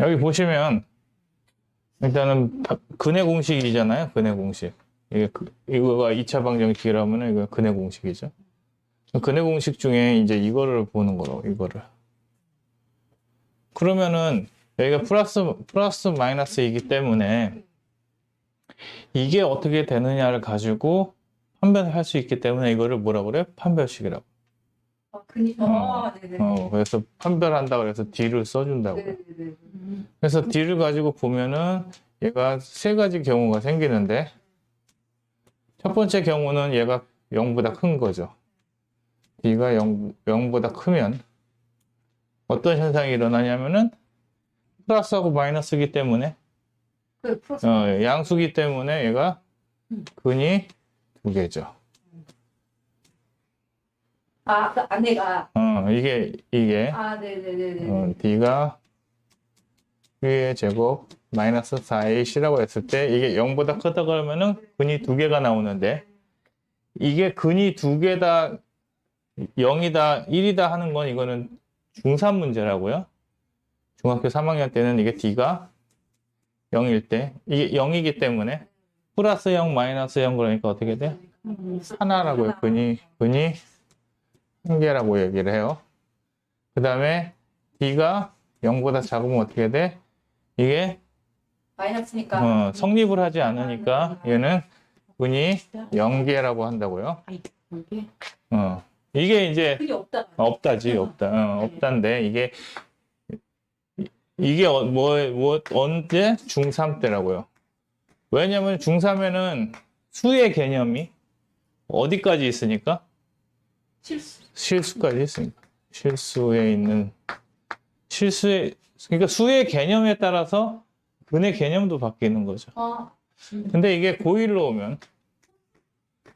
여기 보시면 일단은 바- 근해 공식이잖아요. 근해 공식. 이게 그- 이거가 2차 방정식이라면 이거 근해 공식이죠. 근해 공식 중에 이제 이거를 보는 거로 이거를. 그러면은 여기가 플러스 플러스 마이너스이기 때문에 이게 어떻게 되느냐를 가지고 판별할 수 있기 때문에 이거를 뭐라 그래? 판별식이라고. 아, 그니, 어, 네네. 어, 그래서 판별한다 그래서 D를 써준다고. 네네네. 그래서 D를 가지고 보면은 얘가 세 가지 경우가 생기는데 첫 번째 경우는 얘가 0보다 큰 거죠. D가 0, 0보다 크면 어떤 현상이 일어나냐면은 플러스하고 마이너스기 때문에 그 플러스. 어, 양수기 때문에 얘가 근이 두 개죠. 아, 그 안내가. 어, 이게 이게 아, 네네네네. 어, D가 위의 제곱 마이너스 4AC라고 했을 때 이게 0보다 크다 그러면은 근이 두 개가 나오는데 이게 근이 두 개다 0이다 1이다 하는 건 이거는 중3 문제라고요. 중학교 3학년 때는 이게 D가 0일 때 이게 0이기 때문에 플러스 0 마이너스 0 그러니까 어떻게 돼? 하나라고요. 근이 근이 한 개라고 얘기를 해요. 그 다음에 D가 0보다 작으면 어떻게 돼? 이게 마이너스니까. 어, 성립을 하지 않으니까 얘는 근이 0개라고 한다고요. 이게 어, 이게 이제 그게 없다. 없다지 없다 어, 없다인데 이게 이게 어, 뭐, 뭐 언제 중3 때라고요. 왜냐면 중3에는 수의 개념이 어디까지 있으니까 실수. 실수까지 있으니까 실수에 있는 실수의 그러니까 수의 개념에 따라서 근의 개념도 바뀌는 거죠. 아, 근데 이게 고1로 오면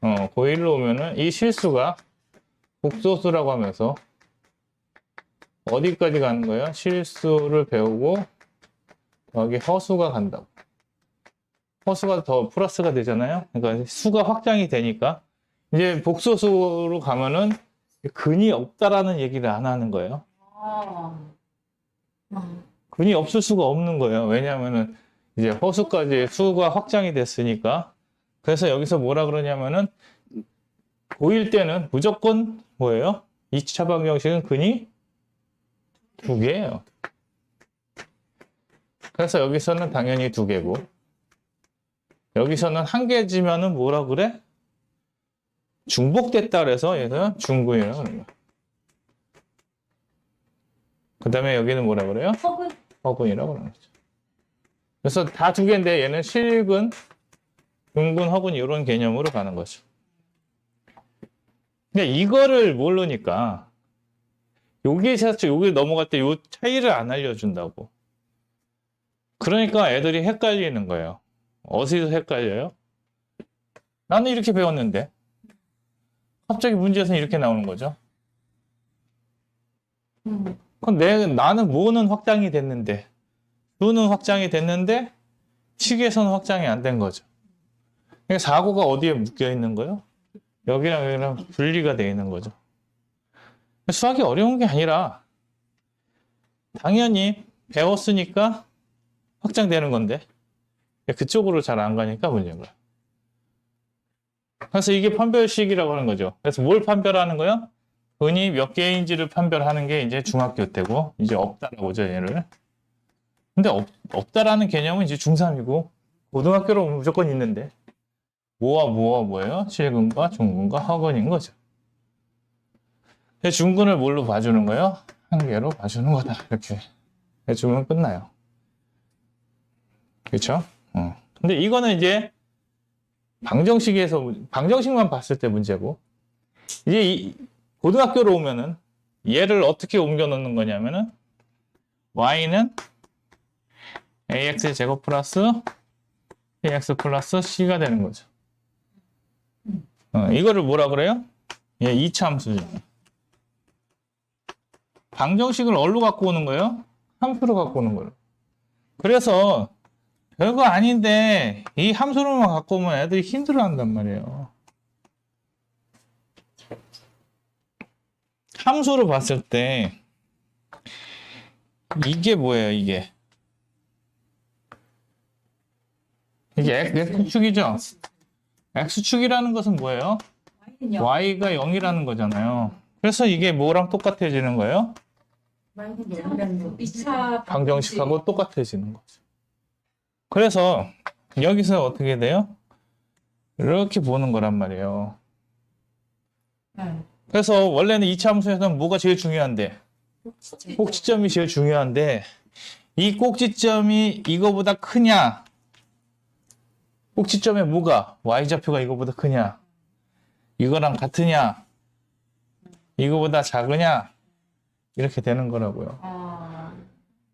어 고1로 오면은 이 실수가 복소수라고 하면서 어디까지 가는 거예요? 실수를 배우고 여기 허수가 간다고. 허수가 더 플러스가 되잖아요. 그러니까 수가 확장이 되니까 이제 복소수로 가면은 근이 없다라는 얘기를 안 하는 거예요. 아. 근이 없을 수가 없는 거예요. 왜냐하면은 이제 허수까지 수가 확장이 됐으니까. 그래서 여기서 뭐라 그러냐면은 고1 때는 무조건 뭐예요? 2차 방정식은 근이 두 개예요. 그래서 여기서는 당연히 두 개고 여기서는 한 개지면은 뭐라 그래? 중복됐다 그래서 얘는 중근이라고 하는 거야. 그 다음에 여기는 뭐라 그래요? 혹은 허근이라고 그러는 거죠. 그래서 다 두 개인데 얘는 실근, 중근, 허근 이런 개념으로 가는 거죠. 근데 이거를 모르니까 여기에 자체 여기 넘어갈 때요 차이를 안 알려준다고. 그러니까 애들이 헷갈리는 거예요. 어디서 헷갈려요? 나는 이렇게 배웠는데 갑자기 문제에서는 이렇게 나오는 거죠. 음. 그럼 내, 나는 뭐는 확장이 됐는데, 수는 확장이 됐는데, 식에서는 확장이 안 된 거죠. 그러니까 사고가 어디에 묶여 있는 거예요? 여기랑 여기랑 분리가 되어 있는 거죠. 수학이 어려운 게 아니라, 당연히 배웠으니까 확장되는 건데, 그쪽으로 잘 안 가니까 문제인 거야. 그래서 이게 판별식이라고 하는 거죠. 그래서 뭘 판별하는 거야? 근이 몇 개인지를 판별하는 게 이제 중학교 때고 이제 없다라고 죠 얘를. 근데 없, 없다라는 개념은 이제 중3이고 고등학교로 오면 무조건 있는데 뭐와 뭐와 뭐예요? 실근과 중근과 허근인 거죠. 중근을 뭘로 봐주는 거예요? 한 개로 봐주는 거다 이렇게 해주면 끝나요. 그렇죠? 어. 근데 이거는 이제 방정식에서 방정식만 봤을 때 문제고 이제 이, 고등학교로 오면은 얘를 어떻게 옮겨 놓는 거냐면은 y는 ax 제곱 플러스 ax 플러스 c가 되는 거죠. 어, 이거를 뭐라 그래요? 얘 이차함수죠. 방정식을 어디로 갖고 오는 거예요? 함수로 갖고 오는 거예요. 그래서 별거 아닌데 이 함수로만 갖고 오면 애들이 힘들어한단 말이에요. 함수로 봤을 때 이게 뭐예요 이게 이게 X축이죠? X축이라는 것은 뭐예요? Y가 0이라는 거잖아요. 그래서 이게 뭐랑 똑같아지는 거예요? 방정식하고 똑같아지는 거죠. 그래서 여기서 어떻게 돼요? 이렇게 보는 거란 말이에요. 네. 그래서 원래는 이차 함수에서는 뭐가 제일 중요한데? 꼭지점이 제일 중요한데 이 꼭지점이 이거보다 크냐? 꼭지점의 뭐가? y좌표가 이거보다 크냐? 이거랑 같으냐? 이거보다 작으냐? 이렇게 되는 거라고요.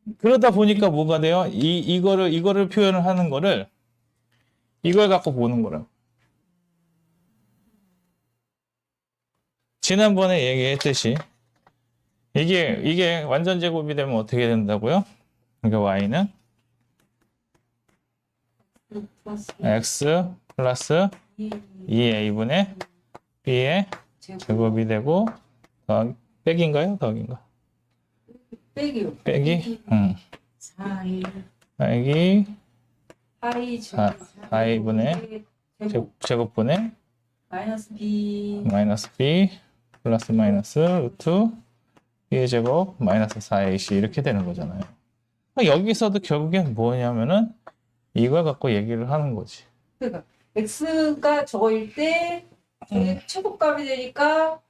아, 그러다 보니까 뭐가 돼요? 이 이거를 이거를 표현을 하는 거를 이걸 갖고 보는 거라고. 지난번에 얘기했듯이 이게 이게 완전 제곱이 되면 어떻게 된다고요? 그러니까 y는 x 플러스 2 2a분의 b의 제곱 제곱이 되고 더하기 빼기인가요? 더하기인가? 빼기요. 빼기? 응. 4, 1, 빼기 파이 사- 제곱 사이분의 제곱 제곱, 제곱분의 마이너스 B 마이너스 b 플러스 마이너스 루트 b의 제곱 마이너스 4ac 이렇게 되는 거잖아요. 그러니까 여기서도 결국엔 뭐냐면은 이걸 갖고 얘기를 하는 거지. 그러니까 x가 저일 때 저게 최고값이 되니까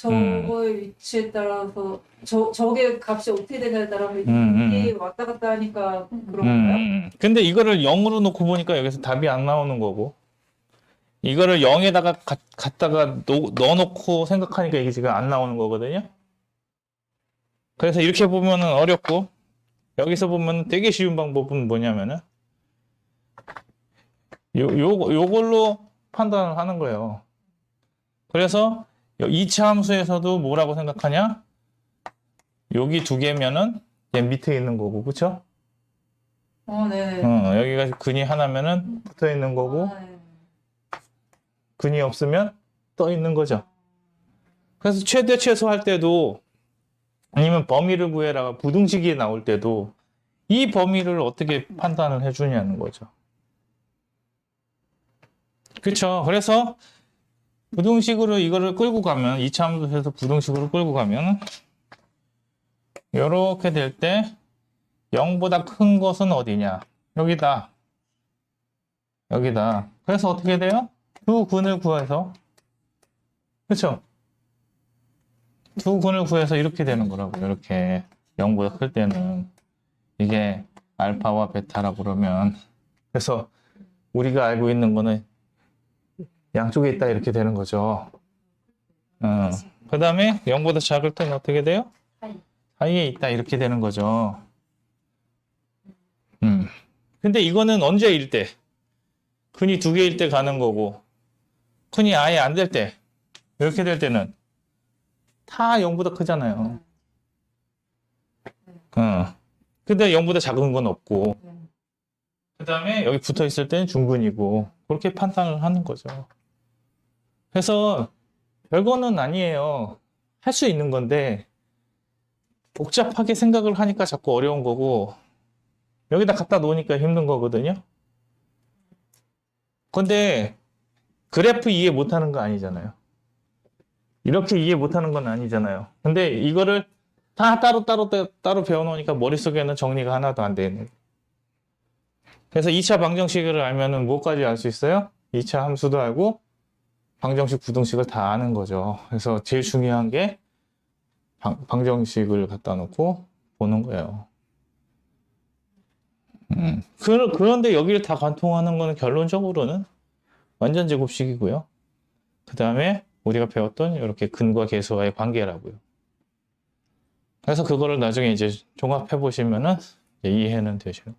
저거의 위치에 따라서 저 저게 값이 어떻게 되냐에 따라서 음, 이게 왔다 갔다 하니까 그런 음, 건가요? 음. 근데 이거를 0으로 놓고 보니까 여기서 답이 안 나오는 거고 이거를 0에다가 갖다가 놓, 넣어놓고 생각하니까 이게 지금 안 나오는 거거든요. 그래서 이렇게 보면은 어렵고 여기서 보면 되게 쉬운 방법은 뭐냐면은 요, 요, 요걸로 판단을 하는 거예요. 그래서 2차 함수에서도 뭐라고 생각하냐? 여기 두 개면은 얘 밑에 있는 거고, 그쵸? 어, 네. 어, 여기가 근이 하나면은 붙어 있는 거고, 아, 네. 근이 없으면 떠 있는 거죠. 그래서 최대 최소 할 때도, 아니면 범위를 구해라 부등식이 나올 때도, 이 범위를 어떻게 판단을 해주냐는 거죠. 그쵸. 그래서, 부등식으로 이거를 끌고 가면, 2차 함수에서 부등식으로 끌고 가면, 이렇게 될 때, 0보다 큰 것은 어디냐? 여기다. 여기다. 그래서 어떻게 돼요? 두 근을 구해서 그쵸? 두 근을 구해서 이렇게 되는 거라고 이렇게 0보다 클 때는 이게 알파와 베타라고 그러면 그래서 우리가 알고 있는 거는 양쪽에 있다 이렇게 되는 거죠. 어. 그 다음에 0보다 작을 때는 어떻게 돼요? 사이. 사이에 있다 이렇게 되는 거죠. 음. 근데 이거는 언제일 때? 근이 두 개일 때 가는 거고, 근이 아예 안 될 때, 이렇게 될 때는 다 0보다 크잖아요. 어. 근데 0보다 작은 건 없고, 네. 그 다음에 여기 붙어 있을 때는 중근이고, 그렇게 판단을 하는 거죠. 그래서 별거는 아니에요. 할 수 있는 건데, 복잡하게 생각을 하니까 자꾸 어려운 거고, 여기다 갖다 놓으니까 힘든 거거든요. 근데 그래프 이해 못하는 거 아니잖아요. 이렇게 이해 못하는 건 아니잖아요. 근데 이거를 다 따로 따로 배워놓으니까 머릿속에는 정리가 하나도 안. 거예요. 그래서 2차 방정식을 알면은 뭐까지 알 수 있어요? 2차 함수도 알고 방정식, 부등식을 다 아는 거죠. 그래서 제일 중요한 게 방, 방정식을 갖다 놓고 보는 거예요. 음. 그, 그런데 여기를 다 관통하는 거는 결론적으로는 완전 제곱식이고요. 그 다음에 우리가 배웠던 이렇게 근과 계수와의 관계라고요. 그래서 그거를 나중에 이제 종합해 보시면은 이해는 되시는.